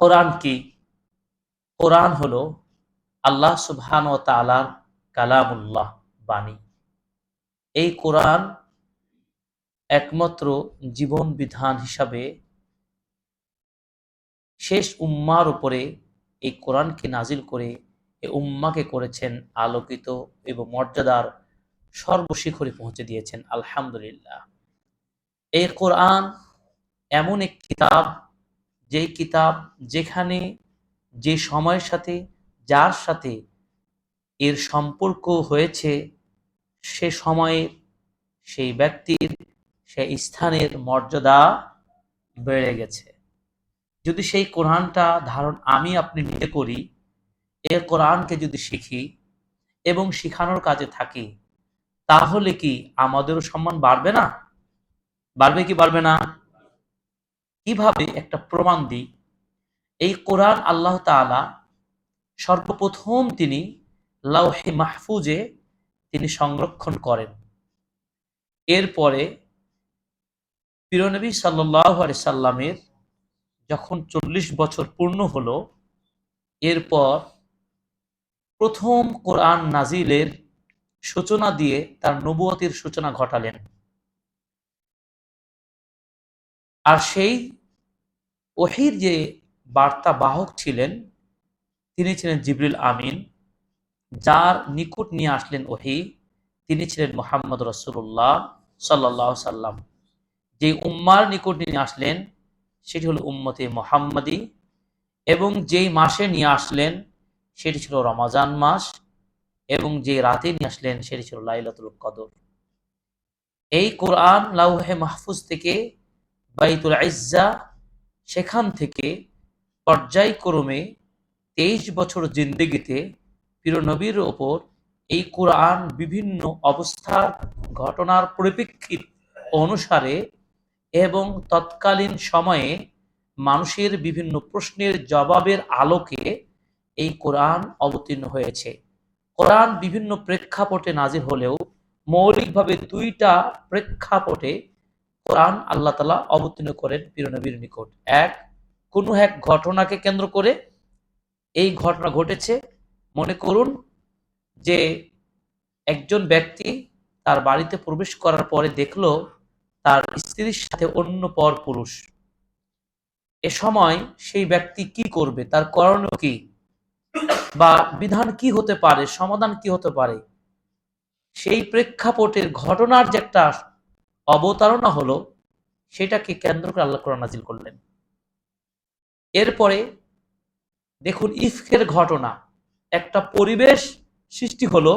কোরআন কি? কোরআন হলো আল্লাহ সুবহান ও তালার কালামুল্লাহ, বাণী। এই কোরআন একমাত্র জীবন বিধান হিসাবে শেষ উম্মার উপরে এই কোরআনকে নাজিল করে এই উম্মাকে করেছেন আলোকিত এবং মর্যাদার সর্বশিখরে পৌঁছে দিয়েছেন। আলহামদুলিল্লাহ। এই কোরআন এমন এক কিতাব যেই কিতাব যেখানে যে সময়ের সাথে, যার সাথে এর সম্পর্ক হয়েছে, সে সময়ের সেই ব্যক্তির সেই স্থানের মর্যাদা বেড়ে গেছে। যদি সেই কোরআনটা ধারণ আমি আপনি নিয়ে করি এ কোরআনকে যদি শিখি এবং শিখানোর কাজে থাকি, তাহলে কি আমাদেরও সম্মান বাড়বে না? বাড়বে কি বাড়বে না? কীভাবে একটা প্রমাণ দিই? এই কোরআন আল্লাহ তালা সর্বপ্রথম তিনি লাউহে মাহফুজে তিনি সংরক্ষণ করেন। এরপরে পিরনবী সাল্লাহ সাল্লামের যখন চল্লিশ বছর পূর্ণ হলো, এরপর প্রথম কোরআন নাজিলের সূচনা দিয়ে তার নবুয়তির সূচনা ঘটালেন। আর সেই ওহির যে বার্তা বাহক ছিলেন, তিনি ছিলেন জিবরিল আমিন, যার নিকট নিয়ে আসলেন ওহি। তিনি ছিলেন মোহাম্মদ রসুল্লাহ সাল্লাহ সাল্লাম। যে উম্মার নিকট নিয়ে আসলেন, সেটি হলো উম্মতে মোহাম্মদী। এবং যেই মাসে নিয়ে আসলেন, সেটি ছিল রমাজান মাস। এবং যে রাতে নিয়ে আসলেন, সেটি ছিল লাইলাতুল কদর। এই কোরআন লাউহে মাহফুজ থেকে বাইতুল ইজ্জা সেখান থেকে পর্যায়ক্রমে তেইশ বছর জিন্দেগিতে নবীর ওপর এই কোরআন বিভিন্ন অবস্থার ঘটনার পরিপ্রেক্ষিত অনুসারে এবং তৎকালীন সময়ে মানুষের বিভিন্ন প্রশ্নের জবাবের আলোকে এই কোরআন অবতীর্ণ হয়েছে। কোরআন বিভিন্ন প্রেক্ষাপটে নাজির হলেও মৌলিকভাবে দুইটা প্রেক্ষাপটে কোরআন আল্লাহ তালা অবতীর্ণ করেন পীরনবীর নিকট। এক, কোনো এক ঘটনাকে কেন্দ্র করে এই ঘটনা ঘটেছে। মনে করুন যে একজন ব্যক্তি তার বাড়িতে প্রবেশ করার পরে দেখল তার স্ত্রীর সাথে অন্য পর পুরুষ। এ সময় সেই ব্যক্তি কি করবে? তার করণীয় কি? বা বিধান কি হতে পারে? সমাধান কি হতে পারে? সেই প্রেক্ষাপটের ঘটনার যে একটা অবতারণা হলো সেটাকে কেন্দ্র করে আল্লাহ কোরআন নাজিল করলেন। এরপরে দেখুন ইফকের ঘটনা, একটা পরিবেশ সৃষ্টি হলো,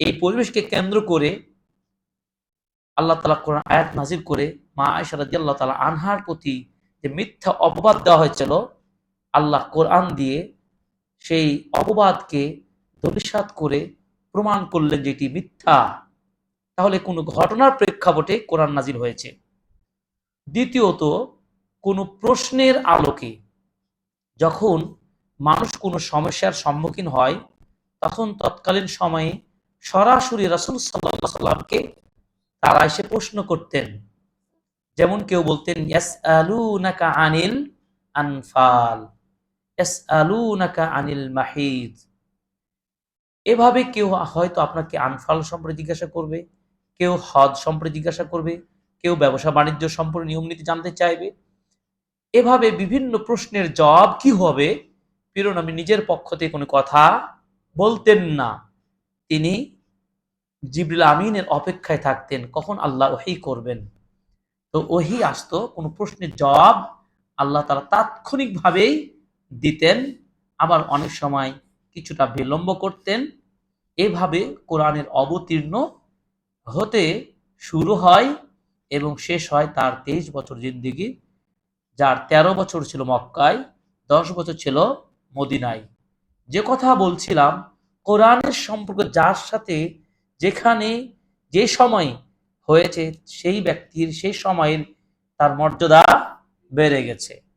এই পরিবেশকে কেন্দ্র করে আল্লাহ তালা কোরআন আয়াত নাজির করে মা আয়সারাদি আল্লাহ তালা আনহার প্রতি যে মিথ্যা অপবাদ দেওয়া হয়েছিল, আল্লাহ কোরআন দিয়ে সেই অপবাদকে ধরিসাত করে প্রমাণ করলেন যেটি মিথ্যা। তাহলে কোনো ঘটনার প্রেক্ষাপটে কোরআন নাজির হয়েছে। দ্বিতীয়ত, কোনো প্রশ্নের আলোকে যখন মানুষ কোনো সমস্যার সম্মুখীন হয়, তখন তৎকালীন সময়ে সরাসরি রাসুল সাল্লাহ সাল্লামকে তারা এসে প্রশ্ন করতেন। যেমন কেউ বলতেন ইয়াস আলু নাকা আনিল আনফাল ইয়াস আলু নাকা আনিল মাহিদ। এভাবে কেউ হয়তো আপনাকে আনফাল সম্পর্কে জিজ্ঞাসা করবে। কেউ হদ সম্পর্কে জিজ্ঞাসা করবে, কেউ ব্যবসা বাণিজ্য সম্পর্কে নিয়ম নীতি জানতে চাইবে। এভাবে বিভিন্ন প্রশ্নের জবাব কি হবে? ফিরুন আমি নিজের পক্ষ থেকে কোনো কথা বলতেন না। তিনি জিবরুল আমিনের অপেক্ষায় থাকতেন, কখন আল্লাহ ওহি করবেন? তো ওহি আসতো, কোনো প্রশ্নের জবাব আল্লাহ তারা তাৎক্ষণিকভাবেই দিতেন, আবার অনেক সময় কিছুটা বিলম্ব করতেন। এভাবে কোরআনের অবতীর্ণ হতে শুরু হয় এবং শেষ হয় তার তেইশ বছর জিন্দিগি, যার ১৩ বছর ছিল মক্কায়, দশ বছর ছিল মদিনায়। যে কথা বলছিলাম, কোরআনের সম্পর্ক যার সাথে যেখানে যে সময় হয়েছে, সেই ব্যক্তির, সেই সময়ের তার মর্যাদা বেড়ে গেছে।